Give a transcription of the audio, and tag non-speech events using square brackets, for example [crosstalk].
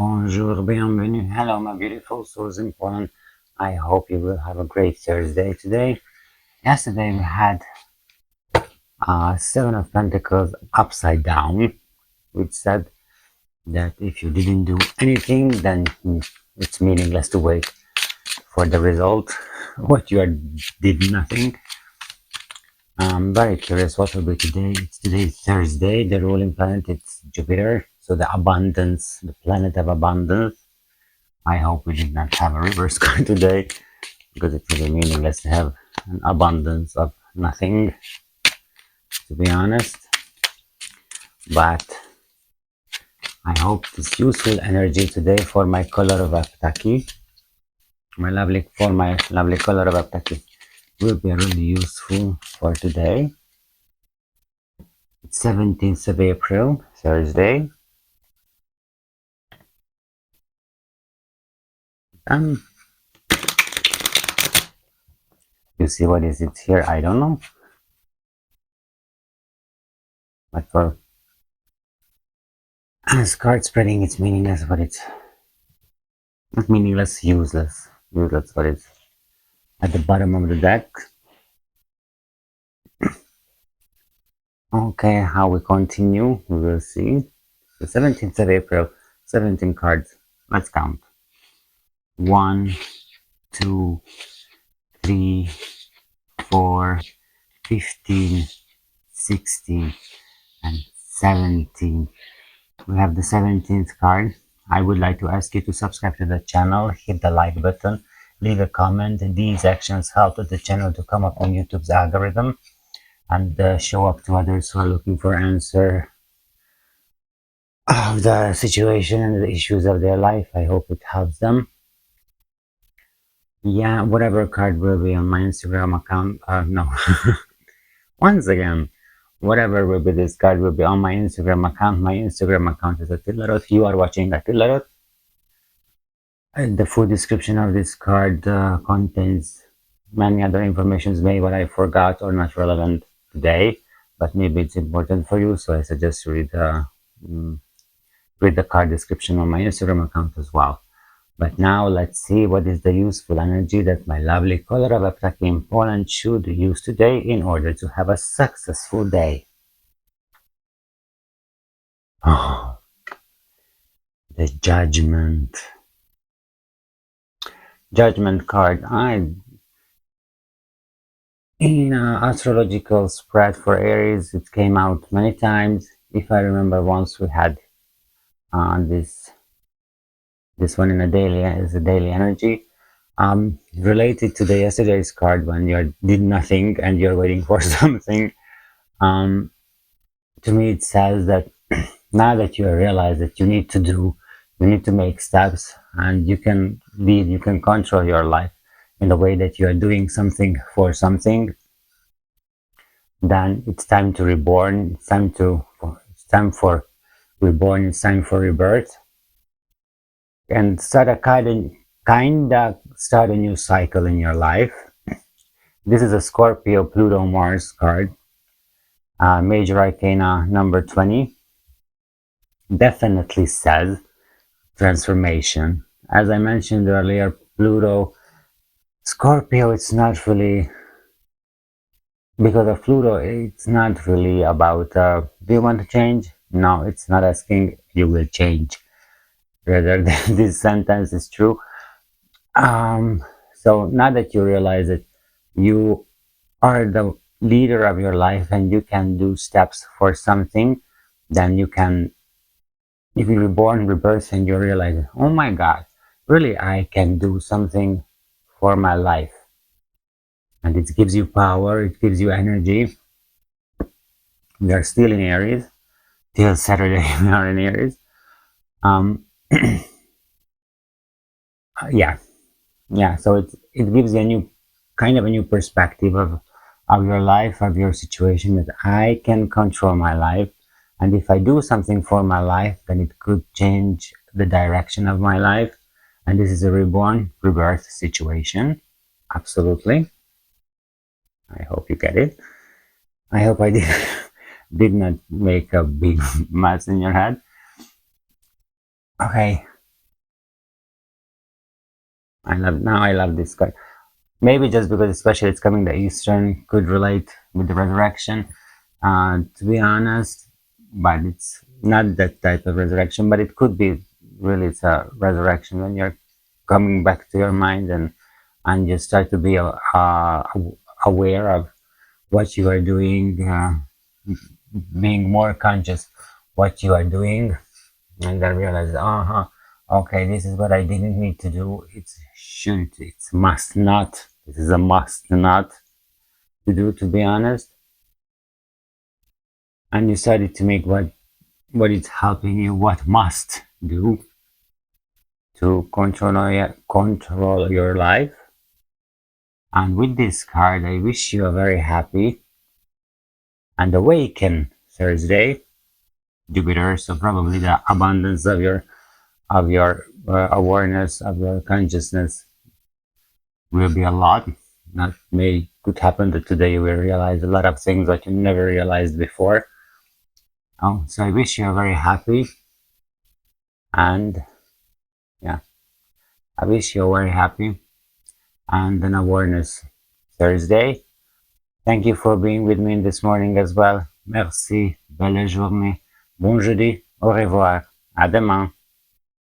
Bonjour, bienvenue. Hello, my beautiful souls in Poland. I hope you will have a great Thursday today. Yesterday we had uh, Seven of Pentacles upside down, which said that if you didn't do anything, then it's meaningless to wait for the result. What you are, did nothing. I'm very curious what will be today. It's today Thursday. The ruling planet is Jupiter, so the abundance, the planet of abundance. I hope we did not have a reverse [laughs] card today because it will be meaningless to have an abundance of nothing, to be honest. But I hope this useful energy today for my color of Aptaki, my lovely for my lovely color of Aptaki will be really useful for today. It's 17th of April, Thursday. Um, you see what is it here? I don't know. But for as card spreading, it's meaningless, but it's not meaningless, useless. Useless, but it's at the bottom of the deck. [clears throat] okay, how we continue, we will see. The 17th of April, 17 cards. Let's count. One, two, three, four, 15, 16, and 17. We have the 17th card. I would like to ask you to subscribe to the channel, hit the like button, leave a comment. These actions help the channel to come up on YouTube's algorithm and uh, show up to others who are looking for answer of the situation and the issues of their life. I hope it helps them. Yeah, whatever card will be on my Instagram account. Uh, no. [laughs] Once again, whatever will be this card will be on my Instagram account. My Instagram account is Attilarot. You are watching Attilarot. And the full description of this card uh, contains many other informations, maybe what I forgot or not relevant today, but maybe it's important for you. So I suggest read, uh, mm, read the card description on my Instagram account as well. But now let's see what is the useful energy that my lovely color of Aptaki in Poland should use today in order to have a successful day. Oh, the judgment judgment card. I in uh, astrological spread for Aries, it came out many times. If I remember, once we had uh, this this one in a daily is a daily energy. Um, related to the yesterday's card when you did nothing and you're waiting for [laughs] something. Um, to me, it says that [clears throat] now that you realize that you need to do you need to make steps and you can lead you can control your life in the way that you are doing something for something then it's time to reborn it's time to it's time for reborn it's time for rebirth and start a kind of kind of start a new cycle in your life this is a scorpio pluto mars card uh, major arcana number 20 definitely says transformation. As I mentioned earlier, Pluto, Scorpio, it's not really, because of Pluto, it's not really about, uh, do you want to change? No, it's not asking, you will change. Than [laughs] this sentence is true. Um, so now that you realize it, you are the leader of your life and you can do steps for something, then you can if you reborn, rebirth, and you realize, oh my God, really, I can do something for my life. And it gives you power, it gives you energy. We are still in Aries. Till Saturday, [laughs] we are in Aries. Um, [clears throat] yeah, yeah. So it it gives you a new kind of a new perspective of of your life, of your situation. That I can control my life and if I do something for my life, then it could change the direction of my life. And this is a reborn, rebirth situation. Absolutely. I hope you get it. I hope I did, [laughs] did not make a big [laughs] mess in your head. Okay, I love now. I love this card. Maybe just because, especially it's coming the Eastern, could relate with the resurrection. Uh, to be honest, but it's not that type of resurrection. But it could be really it's a resurrection when you're coming back to your mind and and you start to be uh, aware of what you are doing, uh, being more conscious what you are doing, and then realize, uh huh, okay, this is what I didn't need to do. It's should, it's must not. This is a must not to do, to be honest. And you started to make what what is helping you, what must do to control your, control your life. And with this card, I wish you a very happy and awaken Thursday, Jupiter. So probably the abundance of your of your uh, awareness of your consciousness will be a lot. That may could happen that today will realize a lot of things that you never realized before. Oh, so I wish you are very happy and yeah, I wish you are very happy and an awareness Thursday. Thank you for being with me this morning as well. Merci. Belle journée. Bon jeudi. Au revoir. À demain.